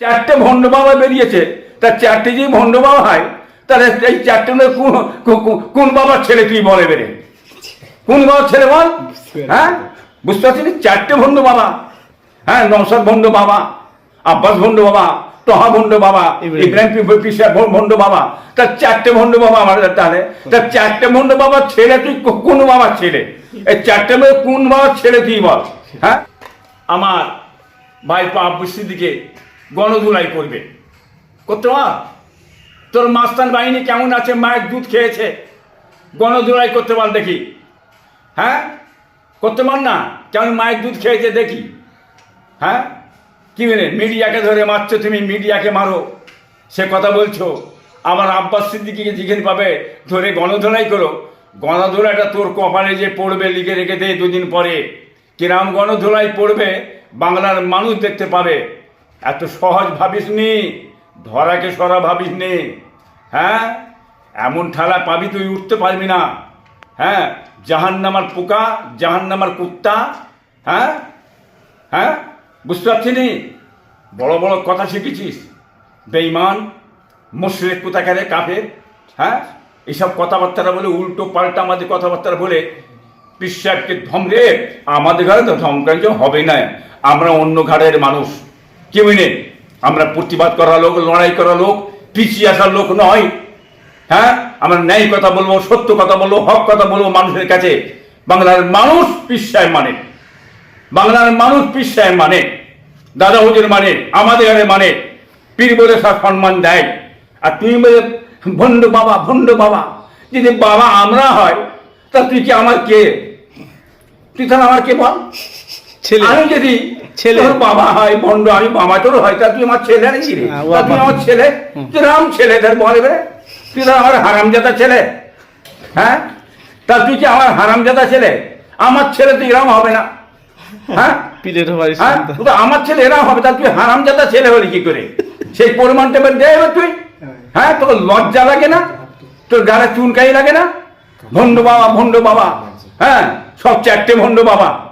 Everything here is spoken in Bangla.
চারটে ভণ্ড বাবা বেরিয়েছে। তার চারটে যদি ভণ্ড বাবা হয় তাহলে এই চারটে কোন বাবার ছেলে তুই বলে বেরে কোন বাবার ছেলে বল? হ্যাঁ? বুঝতে পারছিস চারটে ভণ্ড বাবা হ্যাঁ নৌসাদ ভণ্ড বাবা আব্বাস ভণ্ড বাবা তহা ভণ্ড বাবা ইব্রাহিম। ইব্রাহিম পি- ভণ্ড বাবা তার চারটে ভণ্ড বাবা আমার তাহলে। তার চারটে ভণ্ড বাবার ছেলে তুই কোন বাবার ছেলে? এই চারটে মধ্যে কোন বাবার ছেলে তুই বল? হ্যাঁ? আমার ভাইপো আব্বুর দিকে গণধুলাই করবে। করতে পার তোর মাস্তান বাহিনী কেমন আছে? মায়ের দুধ খেয়েছে। গণধুলাই করতে পার দেখি। হ্যাঁ? করতে পার না, কেমন মায়ের দুধ খেয়েছে দেখি। হ্যাঁ? কি বলে মিডিয়াকে ধরে মারছো তুমি, মিডিয়াকে মারো। সে কথা বলছো। আমার আব্বাস সিদ্দিকিকে যেখানে পাবে, ধরে গণধোলাই করো। গণধোলাইটা তোর কপালে যে পড়বে লিখে রেখে দে দুদিন পরে। কিরাম গণধোলাই পড়বে, বাংলার মানুষ দেখতে পাবে। এত সহজ ভাবিস নি, ধরাকে সরা ভাবিস নি হ্যাঁ? এমন ঠালা পাবি তুই উঠতে পারবি না হ্যাঁ? জাহান্নামার পোকা, জাহান্নামার কুত্তা হ্যাঁ? হ্যাঁ? বুঝতে পারছি নি? বড় বড় কথা শিখেছিস। বেইমান মুশরেক, কোথাকারে কাফের হ্যাঁ? এইসব কথাবার্তা বলে, উল্টো পাল্টা আমাদের কথাবার্তা বলে পিসাবকে ধমরে আমাদের ঘরে তো ধমকাঞ্চ হবে না। আমরা অন্য ঘাড়ের মানুষ। কেউ নেই আমরা প্রতিবাদ করা লোক, লড়াই করা লোক, পিছিয়ে আসার লোক নয়। হ্যাঁ? আমরা ন্যায় কথা বলব, সত্য কথা বলব, হক কথা বলব মানুষের কাছে। বাংলার মানুষ পিসায় মানে। বাংলার মানুষ সাহেব মানে। দাদা হুজুর মানে আমাদের ঘরে মানে। পীর বলে সম্মান দেয়। আর তুমি বলে, ভণ্ড বাবা ভণ্ড বাবা, যদি বাবা আমরা হয়, তা তুই কি আমার কে? তুই তাহলে আমার কে বল? ছেলে। আমি যদি ছেলে। তোর বাবা হয় ভণ্ড আমি বাবা তোর হয় তা তুই আমার ছেলে নাকি রে। হ্যাঁ, তা তুই আমার- ছেলে? তুই রাম ছেলে তার বলবে তুই তো আমার হারামজাদা ছেলে। হ্যাঁ? তা তুই কি আমার হারামজাদা ছেলে? আমার ছেলে তুই রাম হবে না। হ্যাঁ? পিলের বাড়ির হ্যাঁ? তো আমার ছেলে এরা হবে। তা তুই হারামজাদা ছেলে হলি কি করে? সেই পরিমাণটা এবার দে এবার তুই। হ্যাঁ? তোর লজ্জা লাগে না? তোর গালে চুনকাই লাগে না? ভণ্ড বাবা ভণ্ড বাবা। হ্যাঁ? সব চারটে ভণ্ড বাবা।